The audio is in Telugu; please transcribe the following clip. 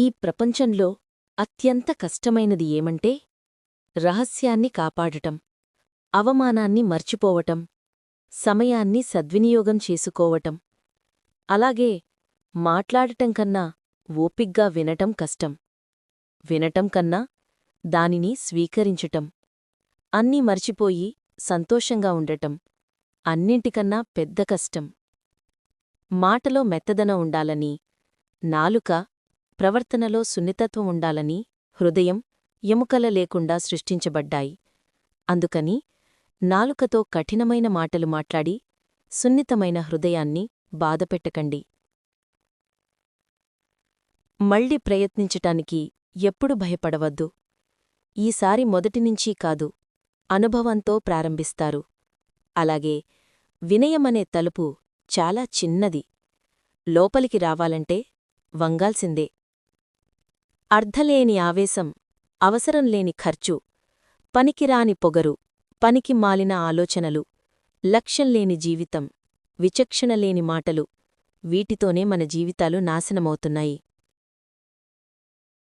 ఈ ప్రపంచంలో అత్యంత కష్టమైనది ఏమంటే రహస్యాన్ని కాపాడటం అవమానాన్ని మర్చిపోవటం సమయాన్ని సద్వినియోగం చేసుకోవటం. అలాగే మాట్లాడటం కన్నా ఓపిగ్గా వినటం కష్టం. వినటం కన్నా దానిని స్వీకరించటం. అన్నీ మర్చిపోయి సంతోషంగా ఉండటం అన్నింటికన్నా పెద్ద కష్టం. మాటలో మెత్తదన ఉండాలని నాలుక ప్రవర్తనలో సున్నితత్వం ఉండాలని హృదయం ఎముకల లేకుండా సృష్టించబడ్డాయి. అందుకని నాలుకతో కఠినమైన మాటలు మాట్లాడి సున్నితమైన హృదయాన్ని బాధపెట్టకండి. మళ్ళీ ప్రయత్నించటానికి ఎప్పుడు భయపడవద్దు. ఈసారి మొదటినుంచీ కాదు అనుభవంతో ప్రారంభిస్తారు. అలాగే వినయమనే తలుపు చాలా చిన్నది. లోపలికి రావాలంటే వంగాల్సిందే. అర్ధలేని ఆవేశం అవసరంలేని ఖర్చు పనికిరాని పొగరు పనికి మాలిన ఆలోచనలు లక్ష్యంలేని జీవితం విచక్షణలేని మాటలు వీటితోనే మన జీవితాలు నాశనమవుతున్నాయి.